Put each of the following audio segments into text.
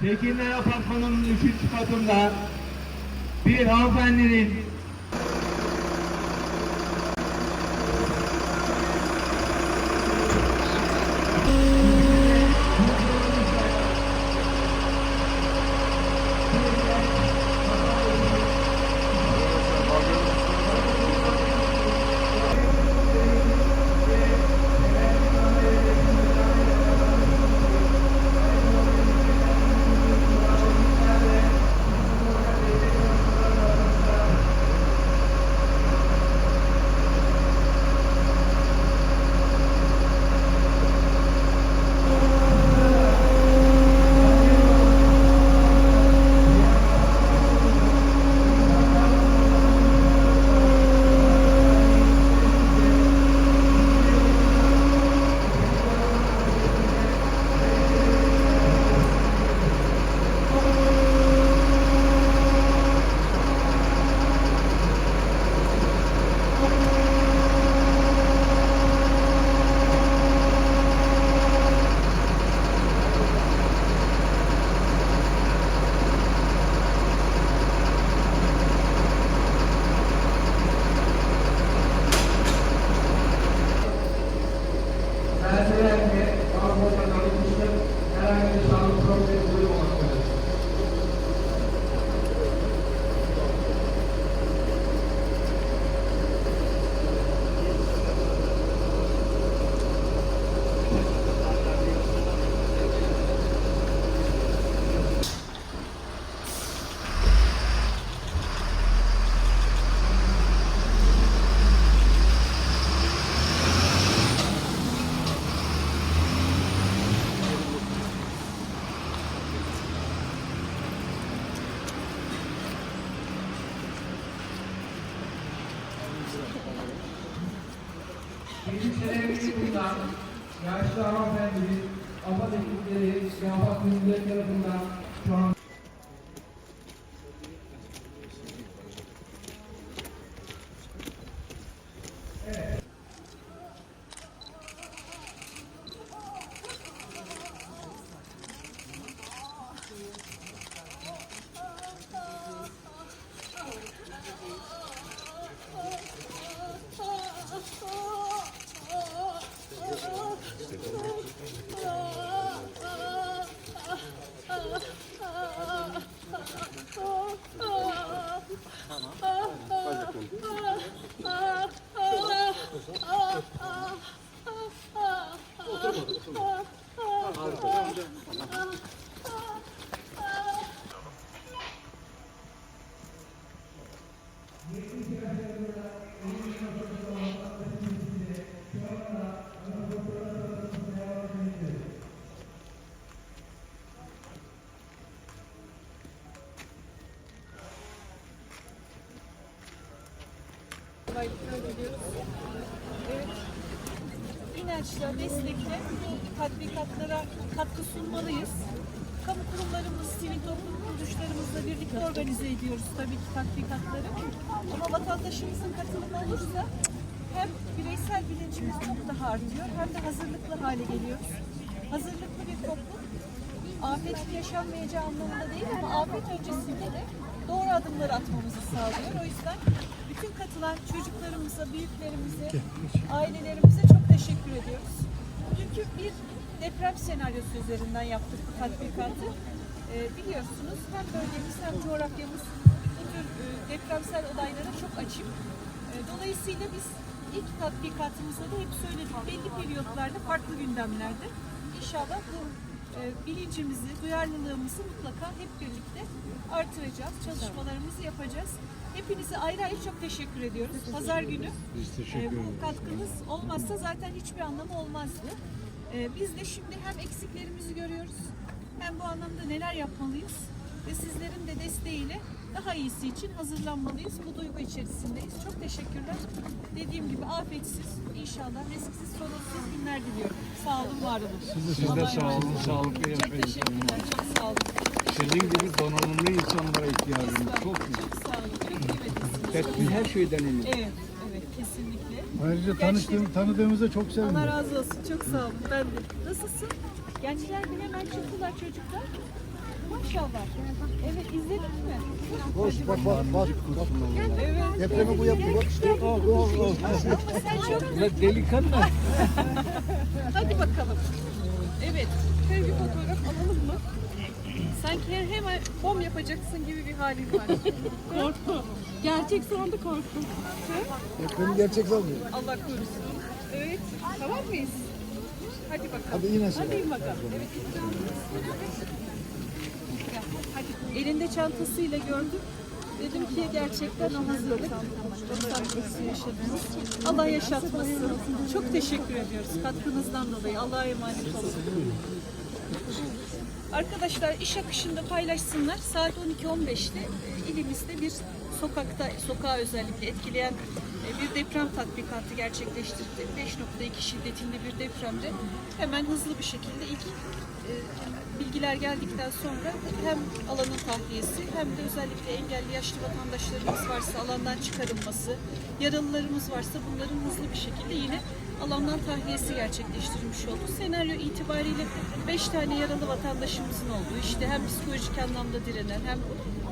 Tekinler Apartmanı'nın üçüncü katında? Bir hanımefendinin Endişelerimizi bulunan yaşlı hanımefendinin AFAD ekipleri AFAD müdürleri tarafından şu an kolaylıklar diliyoruz. Evet. İnançla, destekle tatbikatlara katkı sunmalıyız. Kamu kurumlarımız, sivil toplum kuruluşlarımızla birlikte organize ediyoruz tabii ki tatbikatları. Ama vatandaşımızın katılımı olursa hem bireysel bilincimiz çok daha artıyor hem de hazırlıklı hale geliyoruz. Hazırlıklı bir toplum afetin yaşanmayacağı anlamında değil ama afet öncesinde de doğru adımları atmamızı sağlıyor. O yüzden bütün katılan çocuklarımıza, büyüklerimize, ailelerimize çok teşekkür ediyoruz. Bugünkü bir deprem senaryosu üzerinden yaptık bu tatbikatı. Ee, biliyorsunuz hem bölgemiz hem coğrafyamız bu tür e, depremsel olaylara çok açık. Ee, dolayısıyla biz ilk tatbikatımızda da hep söyledik belli periyotlarda farklı gündemlerde. İnşallah bu e, bilincimizi, duyarlılığımızı mutlaka hep birlikte artıracağız. Çalışmalarımızı yapacağız. Hepinize ayrı ayrı çok teşekkür ediyoruz. Pazar günü e, bu katkınız olmazsa zaten hiçbir anlamı olmazdı. E, biz de şimdi hem eksiklerimizi görüyoruz hem bu anlamda neler yapmalıyız ve sizlerin de desteğiyle daha iyisi için hazırlanmalıyız. Bu duygu içerisindeyiz. Çok teşekkürler. Dediğim gibi afetsiz, inşallah risksiz, sorunsuz günler diliyorum. Sağ olun, var olun. Siz de Allah'a sağ emanet olun, sağlıklı Çok yaşayın. teşekkürler, çok sağ olun. Sizin gibi donanımlı insanlara ihtiyacımız çok büyük. Çok sağ olun, Tedbir her şeyden önemli. Evet, evet kesinlikle. Ayrıca tanıştığım, tanıdığımıza çok sevindim. Allah razı olsun, çok sağ olun. Ben de. Nasılsın? Gençler bile hemen çıktılar çocuklar. Maşallah. Evet izledin mi? Hoş bak bak bak. bak. Evet. Depremi bu yaptı bak işte. Oh, oh, oh. Ama sen çok Ya delikanlı. Hadi bakalım. Evet. Şöyle bir fotoğraf alalım mı? Sanki hemen bom yapacaksın gibi bir halin var. Korku. Gerçek sandı korku. Depremi gerçek sanmıyor. Allah korusun. Evet. Tamam mıyız? Hadi bakalım. Hadi in aşağı. Hadi in bakalım. Evet. Hadi. Elinde çantasıyla gördüm. Dedim ki gerçekten o hazırlık. Allah yaşatmasın. Çok teşekkür ediyoruz katkınızdan dolayı. Allah'a emanet olun. Arkadaşlar iş akışında paylaşsınlar. Saat 12.15'te e, ilimizde bir sokakta, sokağı özellikle etkileyen e, bir deprem tatbikatı gerçekleştirdi. 5.2 şiddetinde bir depremde hemen hızlı bir şekilde ilk e, bilgiler geldikten sonra hem alanın tahliyesi hem de özellikle engelli yaşlı vatandaşlarımız varsa alandan çıkarılması, yaralılarımız varsa bunların hızlı bir şekilde yine alandan tahliyesi gerçekleştirilmiş oldu. Senaryo itibariyle 5 tane yaralı vatandaşımızın olduğu, işte hem psikolojik anlamda direnen hem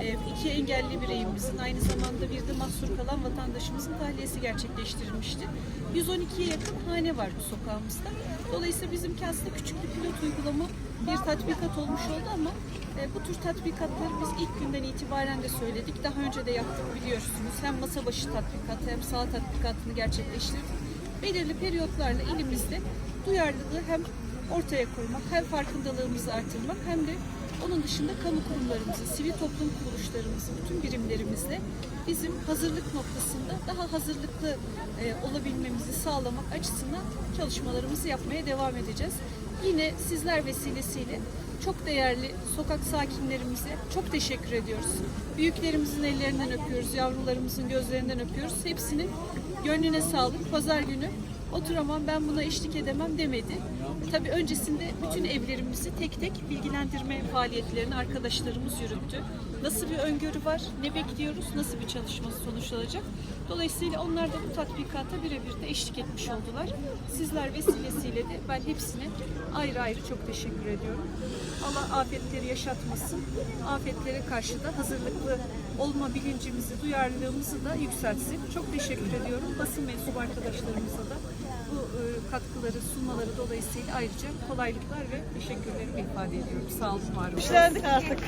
e, iki engelli bireyimizin aynı zamanda bir de mahsur kalan vatandaşımızın tahliyesi gerçekleştirilmişti. 112'ye yakın hane var bu sokağımızda. Dolayısıyla bizimki aslında küçük bir pilot uygulama bir tatbikat olmuş oldu ama e, bu tür tatbikatları biz ilk günden itibaren de söyledik. Daha önce de yaptık biliyorsunuz. Hem masa başı tatbikatı hem saha tatbikatını gerçekleştirdik. Belirli periyotlarla ilimizde duyarlılığı hem ortaya koymak, hem farkındalığımızı artırmak hem de onun dışında kamu kurumlarımızı, sivil toplum kuruluşlarımızı, bütün birimlerimizle bizim hazırlık noktasında daha hazırlıklı e, olabilmemizi sağlamak açısından çalışmalarımızı yapmaya devam edeceğiz. Yine sizler vesilesiyle çok değerli sokak sakinlerimize çok teşekkür ediyoruz. Büyüklerimizin ellerinden öpüyoruz, yavrularımızın gözlerinden öpüyoruz. Hepsinin gönlüne sağlık. Pazar günü oturamam ben buna eşlik edemem demedi. Tabii öncesinde bütün evlerimizi tek tek bilgilendirme faaliyetlerini arkadaşlarımız yürüttü. Nasıl bir öngörü var, ne bekliyoruz, nasıl bir çalışma sonuçlanacak. Dolayısıyla onlar da bu tatbikata birebir de eşlik etmiş oldular. Sizler vesilesiyle de ben hepsine ayrı ayrı çok teşekkür ediyorum. Allah afetleri yaşatmasın. Afetlere karşı da hazırlıklı olma bilincimizi, duyarlılığımızı da yükseltsin. Çok teşekkür ediyorum. Basın mensubu arkadaşlarımıza da bu e, katkıları sunmaları dolayısıyla ayrıca kolaylıklar ve teşekkürlerimi ifade ediyorum. Sağ olun, var olun. artık.